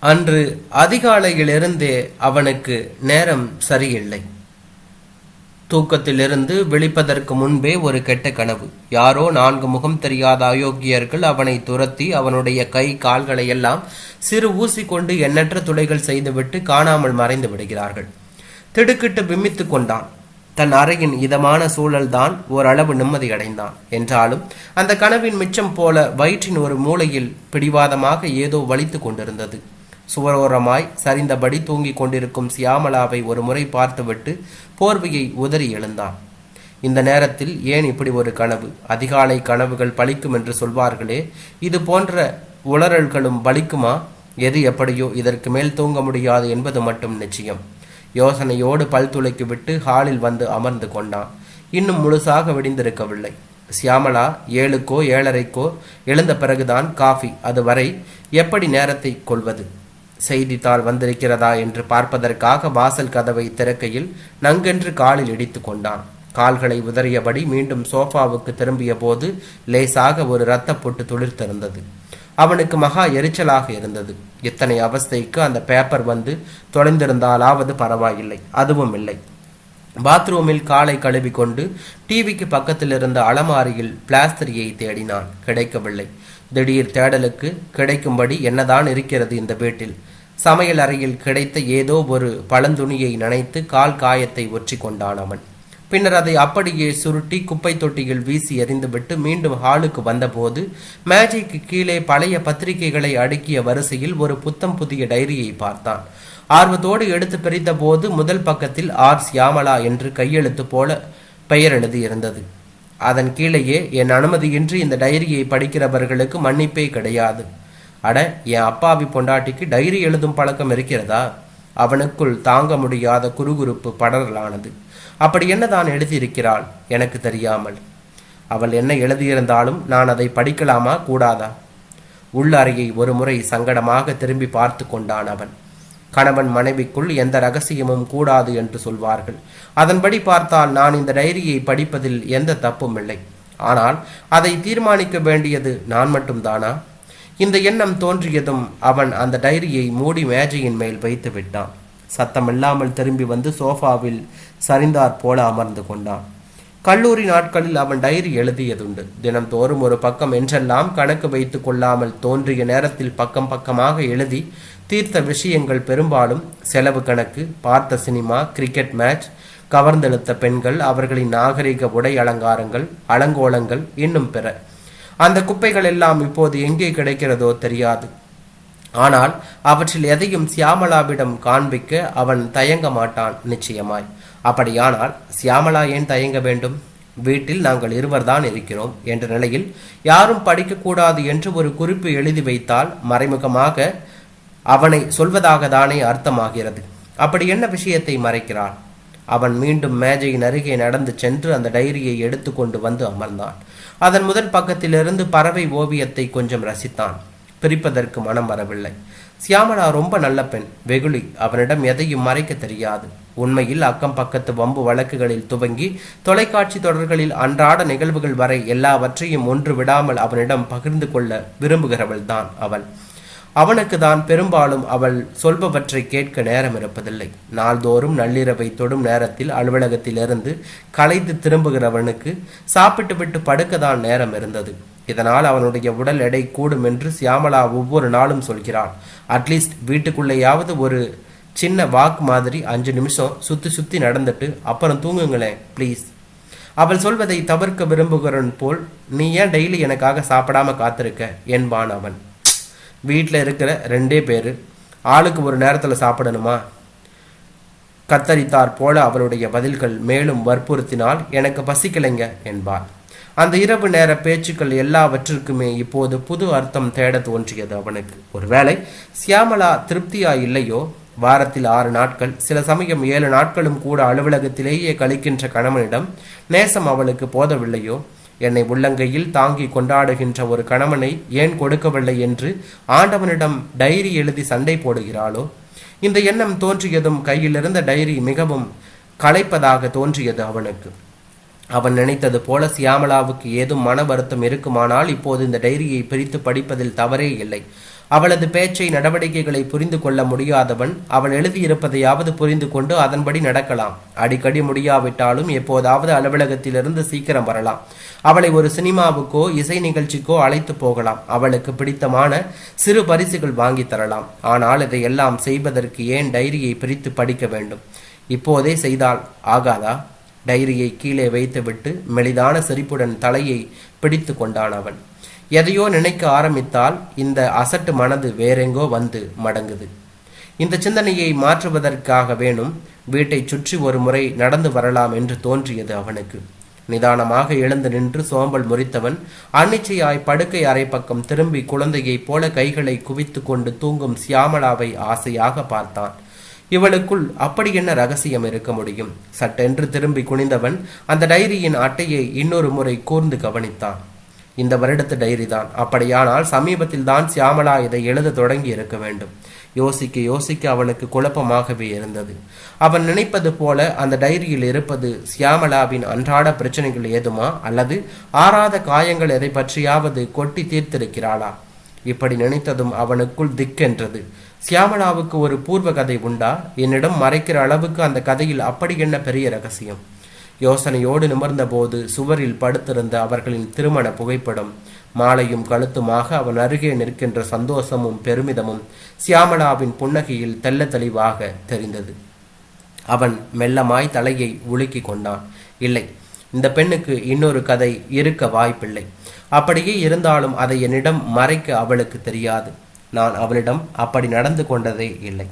அன்று அதிகாலையிலிருந்தே அவனுக்கு நேரம் சரியில்லை. தூக்கத்திலிருந்து விழிப்பதற்கு முன்பே ஒரு கெட்ட கனவு. யாரோ நான்கு முகம் தெரியாத அயோக்கியர்கள் அவனை துரத்தி அவனுடைய கை கால்களை எல்லாம் சிறு ஊசி கொண்டு எண்ணற்ற துளைகள் செய்துவிட்டு காணாமல் மறைந்து விடுகிறார்கள். திடுக்கிட்டு பிம்மித்து கொண்டான். தன் அறையின் இதமான சூழல்தான் ஓரளவு நிம்மதியடைந்தான். என்றாலும் அந்த கனவின் மிச்சம் போல வயிற்றின் ஒரு மூலையில் பிடிவாதமாக ஏதோ வலித்து கொண்டிருந்தது. சுவரோரமாய் சரிந்தபடி தூங்கிக் கொண்டிருக்கும் சியாமலாவை ஒரு முறை பார்த்துவிட்டு போர்வையை உதறி எழுந்தான். இந்த நேரத்தில் ஏன் இப்படி ஒரு கனவு? அதிகாலை கனவுகள் பலிக்கும் என்று சொல்வார்களே. இது போன்ற உளறல்களும் பலிக்குமா? எது எப்படியோ இதற்கு மேல் தூங்க முடியாது என்பது மட்டும் நிச்சயம். யோசனையோடு பல் துளைக்கு விட்டு ஹாலில் வந்து அமர்ந்து கொண்டான். இன்னும் முழுசாக விடிந்திருக்கவில்லை. சியாமலா ஏழுக்கோ ஏழரைக்கோ எழுந்த பிறகுதான் காஃபி அதுவரை எப்படி நேரத்தை கொள்வது? செய்தித்தாள் வந்திருக்கிறதா என்று பார்ப்பதற்காக வாசல் கதவை திறக்கையில் நங்கென்று காலில் இடித்து கொண்டான். கால்களை உதறியபடி மீண்டும் சோஃபாவுக்கு திரும்பிய போது லேசாக ஒரு இரத்த பொட்டு துளிர்த்திருந்தது. அவனுக்கு மகா எரிச்சலாக இருந்தது. இத்தனை அவஸ்தைக்கு அந்த பேப்பர் வந்து தொலைந்திருந்தாலாவது பரவாயில்லை அதுவும் இல்லை. பாத்ரூமில் காலை கழுவி கொண்டு டிவிக்கு பக்கத்தில் இருந்த அலமாரியில் பிளாஸ்திரியை தேடினான். கிடைக்கவில்லை. திடீர் தேடலுக்கு கிடைக்கும்படி என்னதான் இருக்கிறது இந்த வீட்டில்? சமையல் அறையில் கிடைத்த ஏதோ ஒரு பழந்துணியை நனைத்து கால் காயத்தை ஒற்றி கொண்டான் அவன். பின்னர் அதை அப்படியே சுருட்டி குப்பை தொட்டியில் வீசி எறிந்துவிட்டு மீண்டும் ஹாலுக்கு வந்தபோது மேஜைக்கு கீழே பழைய பத்திரிகைகளை அடுக்கிய வரிசையில் ஒரு புத்தம் புதிய டைரியை பார்த்தான். ஆர்வத்தோடு எடுத்து பிரித்த போது முதல் பக்கத்தில் ஆர். சியாமலா என்று கையெழுத்து போல பெயர் எழுதியிருந்தது. அதன் கீழேயே என் அனுமதியின்றி இந்த டைரியை படிக்கிறவர்களுக்கு மன்னிப்பே கிடையாது. அட என் அப்பாவி பொண்டாட்டிக்கு டைரி எழுதும் பழக்கம் இருக்கிறதா? அவனுக்குள் தாங்க முடியாத குறுகுறுப்பு படரலானது. அப்படி என்ன தான் எழுதியிருக்கிறாள்? எனக்கு தெரியாமல். அவள் என்ன எழுதியிருந்தாலும் நான் அதை படிக்கலாமா? கூடாதா? உள்ளறையை ஒரு முறை சங்கடமாக திரும்பி பார்த்து கொண்டான் அவன். கணவன் மனைவிக்குள் எந்த ரகசியமும் கூடாது என்று சொல்வார்கள். அதன்படி பார்த்தால் நான் இந்த டைரியை படிப்பதில் எந்த தப்பும் இல்லை. ஆனால் அதை தீர்மானிக்க வேண்டியது நான் மட்டும்தானா? இந்த எண்ணம் தோன்றியதும் அவன் அந்த டைரியை மூடி மேஜையின் மேல் வைத்து விட்டான். சத்தமில்லாமல் திரும்பி வந்து சோஃபாவில் சரிந்தார் போல அமர்ந்து கொண்டான். கல்லூரி நாட்களில் அவன் டைரி எழுதியதுண்டு. தினம்தோறும் ஒரு பக்கம் என்றெல்லாம் கணக்கு வைத்து கொள்ளாமல் தோன்றிய நேரத்தில் பக்கம் பக்கமாக எழுதி தீர்த்த விஷயங்கள் பெரும்பாலும் செலவு கணக்கு பார்த்த சினிமா கிரிக்கெட் மேட்ச் கவர்ந்தெழுத்த பெண்கள் அவர்களின் நாகரிக உடை அலங்காரங்கள் அலங்கோலங்கள் இன்னும் பிற அந்த குப்பைகள் எல்லாம் இப்போது எங்கே கிடைக்கிறதோ தெரியாது. ஆனால் அவற்றில் எதையும் சியாமலாவிடம் காண்பிக்க அவன் தயங்க மாட்டான் நிச்சயமாய். அப்படியானால் சியாமலா ஏன் தயங்க வேண்டும்? வீட்டில் நாங்கள் இருவர்தான் இருக்கிறோம் என்ற நிலையில் யாரும் படிக்கக்கூடாது என்று ஒரு குறிப்பு எழுதி வைத்தால் மறைமுகமாக அவனை சொல்வதாக தானே அர்த்தமாகிறது. அப்படி என்ன விஷயத்தை மறைக்கிறான்? அவன் மீண்டும் மேஜையின் அருகே நடந்து சென்று அந்த டைரியை எடுத்துக்கொண்டு வந்து அமர்ந்தான். அதன் முதல் பக்கத்திலிருந்து பறவை ஓவியத்தை கொஞ்சம் ரசித்தான். பிரிப்பதற்கு மனம் வரவில்லை. சியாமலா ரொம்ப நல்ல பெண். வெகுளி. அவனிடம் எதையும் மறைக்க தெரியாது. உண்மையில் அக்கம் பக்கத்து வம்பு வழக்குகளில் துவங்கி தொலைக்காட்சி தொடர்களில் அன்றாட நிகழ்வுகள் வரை எல்லாவற்றையும் ஒன்று விடாமல் அவனிடம் பகிர்ந்து கொள்ள விரும்புகிறவள் தான் அவள். அவனுக்கு தான் பெரும்பாலும் அவள் சொல்பவற்றை கேட்க நேரம் இருப்பதில்லை நாள்தோறும் நள்ளிரவை தொடும் நேரத்தில் அலுவலகத்திலிருந்து களைத்து திரும்புகிறவனுக்கு சாப்பிட்டு விட்டு படுக்கதான் நேரம் இருந்தது இதனால் அவனுடைய உடல் எடை கூடும் என்று சியாமலா ஒவ்வொரு நாளும் சொல்கிறாள். அட்லீஸ்ட் வீட்டுக்குள்ளேயாவது ஒரு சின்ன வாக் மாதிரி அஞ்சு நிமிஷம் சுத்தி சுத்தி நடந்துட்டு அப்புறம் தூங்குங்களேன் ப்ளீஸ். அவள் சொல்வதை தவிர்க்க விரும்புகிறன் போல் நீ ஏன் டெய்லி எனக்காக சாப்பிடாம காத்திருக்க? என்பான் அவன். வீட்டில் இருக்கிற ரெண்டே பேர். ஆளுக்கு ஒரு நேரத்தில் சாப்பிடணுமா? கத்தரித்தார் போல அவளுடைய பதில்கள் மேலும் வற்புறுத்தினால் எனக்கு பசிக்கலைங்க என்பார். அந்த இரவு நேர பேச்சுக்கள் எல்லாவற்றிற்குமே இப்போது புது அர்த்தம் தேட தோன்றியது அவனுக்கு. ஒருவேளை சியாமலா திருப்தியா இல்லையோ? வாரத்தில் ஆறு நாட்கள் சில சமயம் ஏழு நாட்களும் கூட அலுவலகத்திலேயே கழிக்கின்ற கணவனிடம் நேசம் அவளுக்கு போதவில்லையோ? என்னை உள்ளங்கையில் தாங்கி கொண்டாடுகின்ற ஒரு கணவனை ஏன் கொடுக்கவில்லை என்று ஆண்டவனிடம் டைரி எழுதி சண்டை போடுகிறாளோ? இந்த எண்ணம் தோன்றியதும் கையிலிருந்த டைரி மிகவும் களைப்பதாக தோன்றியது அவனுக்கு. அவன் நினைத்தது போல சியாமலாவுக்கு ஏதும் மன வருத்தம் இருக்குமானால் இப்போது இந்த டைரியை பிரித்து படிப்பதில் தவறே இல்லை. அவளது பேச்சை நடவடிக்கைகளை புரிந்து கொள்ள முடியாதவன் அவள் எழுதியிருப்பதையாவது புரிந்து கொண்டு அதன்படி நடக்கலாம். அடிக்கடி முடியாவிட்டாலும் எப்போதாவது அலுவலகத்திலிருந்து சீக்கிரம் வரலாம். அவளை ஒரு சினிமாவுக்கோ இசை நிகழ்ச்சிக்கோ அழைத்து போகலாம். அவளுக்கு பிடித்தமான சிறு பரிசுகள் வாங்கி தரலாம். ஆனால் இதையெல்லாம் செய்வதற்கு ஏன் டைரியை பிரித்து படிக்க வேண்டும்? இப்போதே செய்தால் ஆகாதா? டைரியை கீழே வைத்துவிட்டு மெலிதான சிரிப்புடன் தலையை பிடித்து கொண்டான் அவன் எதையோ நினைக்க ஆரம்பித்தால் இந்த அசட்டு மனது வேறெங்கோ வந்து மடங்குது. இந்த சிந்தனையை மாற்றுவதற்காக வேணும் வீட்டை சுற்றி ஒரு முறை நடந்து வரலாம் என்று தோன்றியது அவனுக்கு. நிதானமாக எழுந்து நின்று சோம்பல் முறித்தவன் அன்னிச்சையாய் படுக்கை அறை பக்கம் திரும்பி குழந்தையைப் போல கைகளை குவித்து கொண்டு தூங்கும் சியாமலாவை ஆசையாக பார்த்தான். இவளுக்குள் அப்படி என்ன ரகசியம் இருக்க முடியும்? சட்டென்று திரும்பி குனிந்தவன் அந்த டைரியின் அட்டையை இன்னொரு முறை கூர்ந்து கவனித்தான். இந்த வருடத்து டைரி தான் அப்படியானால் சமீபத்தில் தான் சியாமலா இதை எழுத தொடங்கி இருக்க வேண்டும். யோசிக்க யோசிக்க அவளுக்கு குழப்பமாகவே இருந்தது. அவன் நினைப்பது போல அந்த டைரியில் இருப்பது சியாமலாவின் அன்றாட பிரச்சனைகள் ஏதுமா? அல்லது ஆறாத காயங்கள் எதை பற்றியாவது கொட்டி தீர்த்திருக்கிறாளா? இப்படி நினைத்ததும் அவனுக்குள் திக்கென்றது. சியாமலாவுக்கு ஒரு பூர்வ கதை உண்டா? என்னிடம் மறைக்கிற அளவுக்கு அந்த கதையில் அப்படி என்ன பெரிய ரகசியம்? யோசனையோடு நிமிர்ந்தபோது சுவரில் படுத்திருந்த அவர்களின் திருமண புகைப்படம் மாலையும் கழுத்துமாக அவன் அருகே நிற்கின்ற சந்தோஷமும் பெருமிதமும் சியாமளாவின் புன்னகையில் தெல்ல தெளிவாக தெரிந்தது. அவன் மெல்லமாய் தலையை உலுக்கி கொண்டான். இல்லை இந்த பெண்ணுக்கு இன்னொரு கதை இருக்க வாய்ப்பில்லை. அப்படியே இருந்தாலும் அதை என்னிடம் மறைக்க அவளுக்கு தெரியாது. நான் அவளிடம் அப்படி நடந்து கொண்டதே இல்லை.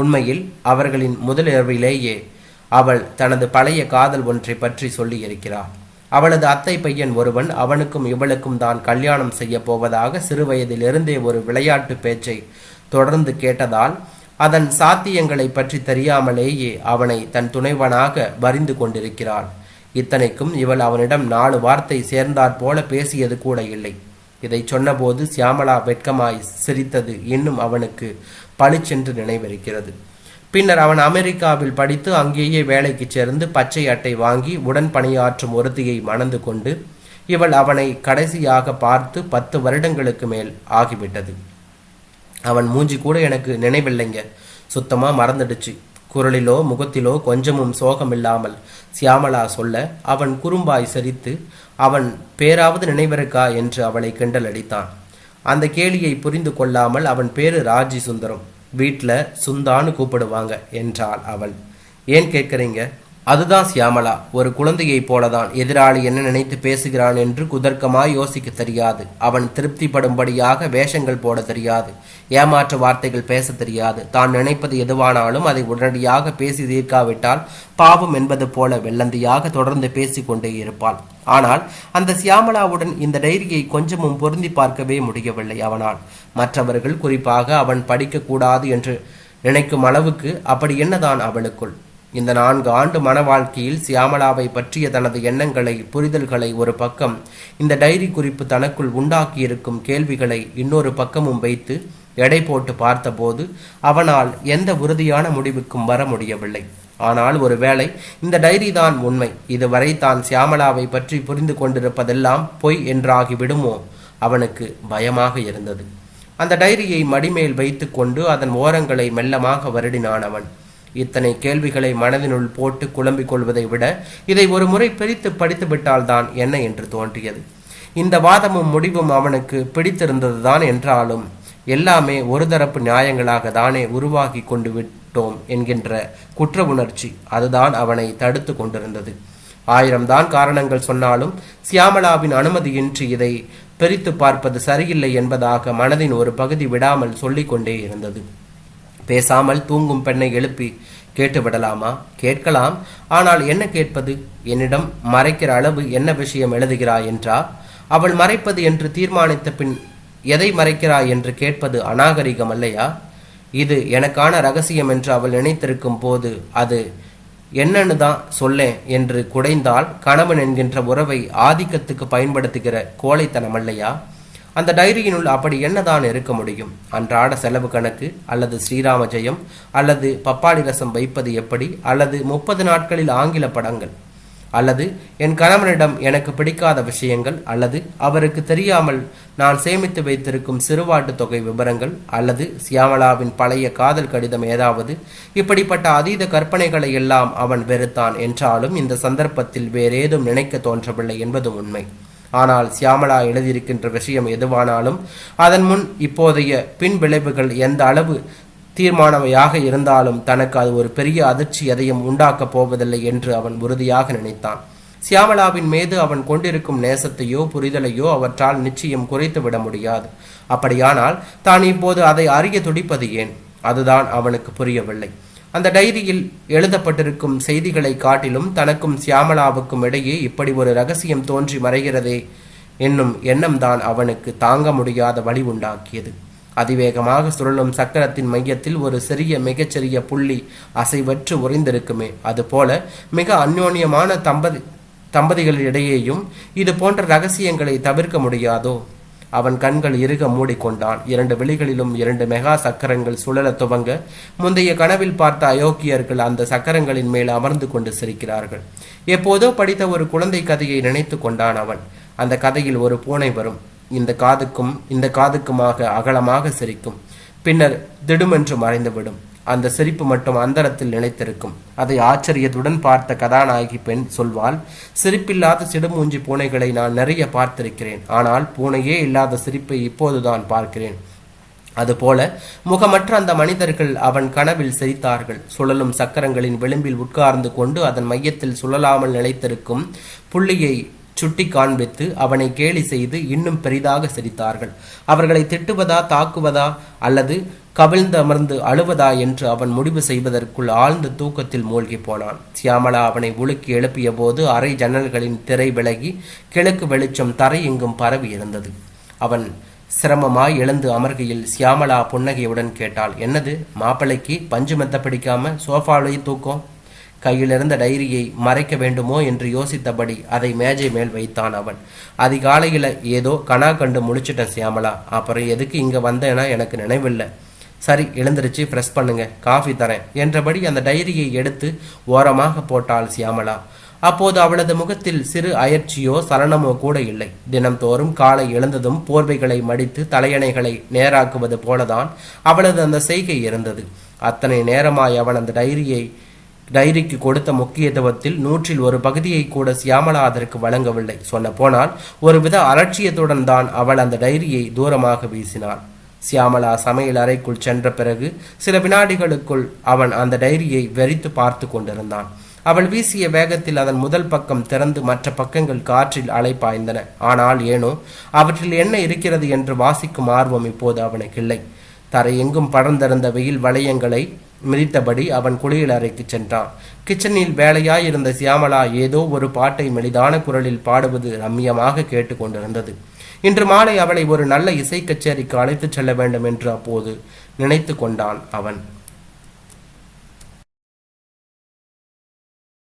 உண்மையில் அவர்களின் முதலிரவிலேயே அவள் தனது பழைய காதல் ஒன்றை பற்றி சொல்லி இருக்கிறாள் அவளது அத்தை பையன் ஒருவன் அவனுக்கும் இவளுக்கும் தான் கல்யாணம் செய்ய போவதாக சிறுவயதிலிருந்தே ஒரு விளையாட்டு பேச்சை தொடர்ந்து கேட்டதால் அதன் சாத்தியங்களை பற்றி தெரியாமலேயே அவனை தன் துணைவனாக வரிந்து கொண்டிருக்கிறாள். இத்தனைக்கும் இவள் அவனிடம் நாலு வார்த்தை சேர்ந்தாற் போல பேசியது கூட இல்லை. இதை சொன்னபோது சியாமளா வெட்கமாய் சிரித்தது இன்னும் அவனுக்கு பளிச்சென்று நினைவிருக்கிறது. பின்னர் அவன் அமெரிக்காவில் படித்து அங்கேயே வேலைக்கு சேர்ந்து பச்சை அட்டை வாங்கி உடன் பணியாற்றும் ஒருத்தியை மணந்து கொண்டு இவள் அவனை கடைசியாக பார்த்து பத்து வருடங்களுக்கு மேல் ஆகிவிட்டது. அவன் மூஞ்சி கூட எனக்கு நினைவில்லைங்க. சுத்தமாக மறந்துடுச்சு. குரலிலோ முகத்திலோ கொஞ்சமும் சோகமில்லாமல் சியாமலா சொல்ல அவன் குறும்பாய் சிரித்து அவன் பேராவது நினைவிருக்கா? என்று அவளை கிண்டல் அடித்தான். அந்த கேலியை புரிந்து கொள்ளாமல் அவன் பேரு ராஜி சுந்தரம் வீட்டில் சுந்தான்னு கூப்பிடுவாங்க என்றாள் அவள். ஏன் கேட்குறீங்க? அதுதான் சியாமலா. ஒரு குழந்தையைப் போலதான். எதிராளி என்ன நினைத்து பேசுகிறான் என்று குதர்க்கமாய் யோசிக்க தெரியாது. அவன் திருப்திப்படும்படியாக வேஷங்கள் போட தெரியாது. ஏமாற்று வார்த்தைகள் பேச தெரியாது. தான் நினைப்பது எதுவானாலும் அதை உடனடியாக பேசி தீர்க்காவிட்டால் பாவம் என்பது போல வெள்ளந்தியாக தொடர்ந்து பேசிக்கொண்டே இருப்பாள். ஆனால் அந்த சியாமலாவுடன் இந்த டைரியை கொஞ்சமும் பொருந்தி பார்க்கவே முடியவில்லை அவனால். மற்றவர்கள் குறிப்பாக அவன் படிக்கக்கூடாது என்று நினைக்கும் அளவுக்கு அப்படி என்னதான் அவளுக்குள்? இந்த நான்கு ஆண்டு மன வாழ்க்கையில் சியாமலாவை பற்றிய தனது எண்ணங்களை புரிதல்களை ஒரு பக்கம் இந்த டைரி குறிப்பு தனக்குள் உண்டாக்கியிருக்கும் கேள்விகளை இன்னொரு பக்கமும் வைத்து எடை போட்டு பார்த்தபோது அவனால் எந்த உறுதியான முடிவுக்கும் வர முடியவில்லை. ஆனால் ஒருவேளை இந்த டைரி தான் உண்மை. இதுவரை தான் சியாமலாவை பற்றி புரிந்து கொண்டிருப்பதெல்லாம் பொய் என்றாகிவிடுமோ அவனுக்கு பயமாக இருந்தது. அந்த டைரியை மடிமேல் வைத்துக்கொண்டு அதன் ஓரங்களை மெல்லமாக வருடினான் அவன். இத்தனை கேள்விகளை மனதினுள் போட்டு குழம்பிக் கொள்வதை விட இதை ஒரு முறை பிரித்து படித்துவிட்டால்தான் என்ன என்று தோன்றியது. இந்த வாதமும் முடிவும் அவனுக்கு பிடித்திருந்ததுதான் என்றாலும் எல்லாமே ஒரு தரப்பு நியாயங்களாக தானே உருவாகி கொண்டு விட்டோம் என்கின்ற குற்ற உணர்ச்சி அதுதான் அவனை தடுத்து கொண்டிருந்தது. ஆயிரம்தான் காரணங்கள் சொன்னாலும் சியாமலாவின் அனுமதியின்றி இதை பிரித்து பார்ப்பது சரியில்லை என்பதாக மனதின் ஒரு பகுதி விடாமல் சொல்லிக்கொண்டே இருந்தது. பேசாமல் தூங்கும் பெண்ணை எழுப்பி கேட்டு விடலாமா கேட்கலாம். ஆனால் என்ன கேட்பது? என்னிடம் மறைக்கிற அளவு என்ன விஷயம் எழுதுகிறாய் என்றா? அவள் மறைப்பது என்று தீர்மானித்த பின் எதை மறைக்கிறாய் என்று கேட்பது அநாகரிகம் அல்லையா? இது எனக்கான ரகசியம் என்று அவள் நினைத்திருக்கும் போது அது என்னன்னு தான் சொல்லேன் என்று குடைந்தால் கணவன் என்கின்ற உறவை ஆதிக்கத்துக்கு பயன்படுத்துகிற கோழைத்தனம் அல்லையா? அந்த டைரியினுள் அப்படி என்னதான் இருக்க முடியும்? அன்றாட செலவு கணக்கு அல்லது ஸ்ரீராம ஜெயம் அல்லது பப்பாளி ரசம் வைப்பது எப்படி? அல்லது முப்பது நாட்களில் ஆங்கில படங்கள்? அல்லது என் கணவனிடம் எனக்கு பிடிக்காத விஷயங்கள்? அல்லது அவருக்கு தெரியாமல் நான் சேமித்து வைத்திருக்கும் சிறுவாட்டு தொகை விவரங்கள் அல்லது சியாமலாவின் பழைய காதல் கடிதம் ஏதாவது? இப்படிப்பட்ட அதீத கற்பனைகளை எல்லாம் அவன் வெறுத்தான் என்றாலும் இந்த சந்தர்ப்பத்தில் வேறேதும் நினைக்க தோன்றவில்லை என்பது உண்மை. ஆனால் சியாமலா எழுதியிருக்கின்ற விஷயம் எதுவானாலும் அதன் முன் இப்போதைய பின் விளைவுகள் எந்த அளவு தீர்மானமையாக இருந்தாலும் தனக்கு அது ஒரு பெரிய அதிர்ச்சி எதையும் உண்டாக்கப் போவதில்லை என்று அவன் உறுதியாக நினைத்தான். சியாமலாவின் மீது அவன் கொண்டிருக்கும் நேசத்தையோ புரிதலையோ அவற்றால் நிச்சயம் குறைத்து விட முடியாது. அப்படியானால் தான் இப்போது அதை அறிய துடிப்பது ஏன்? அதுதான் அவனுக்கு புரியவில்லை. அந்த டைரியில் எழுதப்பட்டிருக்கும் செய்திகளை காட்டிலும் தனக்கும் சியாமலாவுக்கும் இடையே இப்படி ஒரு ரகசியம் தோன்றி மறைகிறதே என்னும் எண்ணம்தான் அவனுக்கு தாங்க முடியாத வழி உண்டாக்கியது. அதிவேகமாக சுழலும் சக்கரத்தின் மையத்தில் ஒரு சிறிய மிகச்சிறிய புள்ளி அசைவற்று உறைந்திருக்குமே. அதுபோல மிக அந்யோன்யமான தம்பதி தம்பதிகளிடையேயும் இது போன்ற ரகசியங்களை தவிர்க்க முடியாதோ? அவன் கண்கள் இறுக மூடிக்கொண்டான். இரண்டு விழிகளிலும் இரண்டு மெகா சக்கரங்கள் சுழல துவங்க முந்தைய கனவில் பார்த்த அயோக்கியர்கள் அந்த சக்கரங்களின் மேல் அமர்ந்து கொண்டு சிரிக்கிறார்கள். எப்போதோ படித்த ஒரு குழந்தை கதையை நினைத்து கொண்டான் அவன். அந்த கதையில் ஒரு பூனை வரும். இந்த காதுக்கும் இந்த காதுக்குமாக அகலமாக சிரிக்கும். பின்னர் திடுமென்று மறைந்துவிடும். அந்த சிரிப்பு மட்டும் அந்தரத்தில் நிலைத்திருக்கும். அதை ஆச்சரியத்துடன் பார்த்த கதாநாயகி பெண் சொல்வாள் சிரிப்பில்லாத சிடுமூஞ்சி பூனைகளை நான் நிறைய பார்த்திருக்கிறேன். ஆனால் பூனையே இல்லாத சிரிப்பை இப்போதுதான் பார்க்கிறேன். அதுபோல முகமற்ற அந்த மனிதர்கள் அவன் கனவில் சிரித்தார்கள். சுழலும் சக்கரங்களின் விளிம்பில் உட்கார்ந்து கொண்டு அதன் மையத்தில் சுழலாமல் நிலைத்திருக்கும் புள்ளியை சுட்டி காண்பித்து அவனை கேலி செய்து இன்னும் பெரிதாக சிரித்தார்கள். அவர்களை திட்டுவதா தாக்குவதா அல்லது கவிழ்ந்து அமர்ந்து அழுவதா என்று அவன் முடிவு செய்வதற்குள் ஆழ்ந்த தூக்கத்தில் மூழ்கி போனான். சியாமலா அவனை உலுக்கி எழுப்பிய போது அறை ஜன்னல்களின் திரை விலகி கிழக்கு வெளிச்சம் தரை எங்கும் பரவி இருந்தது. அவன் சிரமமாய் எழுந்து அமர்கையில் சியாமலா புன்னகையுடன் கேட்டாள் என்னது? மாப்பிள்ளைக்கு பஞ்சு மெத்த பிடிக்காம சோஃபாவிலேயே தூக்கம்? கையிலிருந்த டைரியை மறைக்க வேண்டுமோ என்று யோசித்தபடி அதை மேஜை மேல் வைத்தான் அவன். அதிகாலையில் ஏதோ கனா கண்டு முழிச்சிட்டேன் சியாமலா. அப்புறம் எதுக்கு இங்கே வந்தேன்னா எனக்கு நினைவில்லை. சரி எழுந்திருச்சு ஃப்ரெஷ் பண்ணுங்க காஃபி தரேன் என்றபடி அந்த டைரியை எடுத்து ஓரமாக போட்டாள் சியாமலா. அப்போது அவளது முகத்தில் சிறு அயற்சியோ சலனமோ கூட இல்லை. தினம்தோறும் காலை எழுந்ததும் போர்வைகளை மடித்து தலையணைகளை நேராக்குவது போலதான் அவளது அந்த செய்கை இருந்தது. அத்தனை நேரமாய் அவன் அந்த டைரியை டைரிக்கு கொடுத்த முக்கியத்துவத்தில் நூற்றில் ஒரு பகுதியை கூட சியாமலா அதற்கு வழங்கவில்லை. சொல்ல போனால் ஒருவித அலட்சியத்துடன் தான் அவள் அந்த டைரியை தூரமாக வீசினாள். சியாமலா சமையல் அறைக்குள் சென்ற பிறகு சில வினாடிகளுக்குள் அவன் அந்த டைரியை வெறித்து பார்த்து கொண்டிருந்தான். அவள் வீசிய வேகத்தில் அதன் முதல் பக்கம் திறந்து மற்ற பக்கங்கள் காற்றில் அலைப்பாய்ந்தன. ஆனால் ஏனோ அவற்றில் என்ன இருக்கிறது என்று வாசிக்கும் ஆர்வம் இப்போது அவனுக்கு இல்லை. தரையெங்கும் படர்ந்திருந்த வெயில் வளையங்களை மிதித்தபடி அவன் குளியல் அறைக்கு சென்றான். கிச்சனில் வேலையாயிருந்த சியாமலா ஏதோ ஒரு பாட்டை மெலிதான குரலில் பாடுவது ரம்மியமாக கேட்டுக்கொண்டிருந்தது. இன்று மாலை அவளை ஒரு நல்ல இசை கச்சேரிக்கு அழைத்துச் செல்ல வேண்டும் என்று அப்போது நினைத்து கொண்டான் அவன்.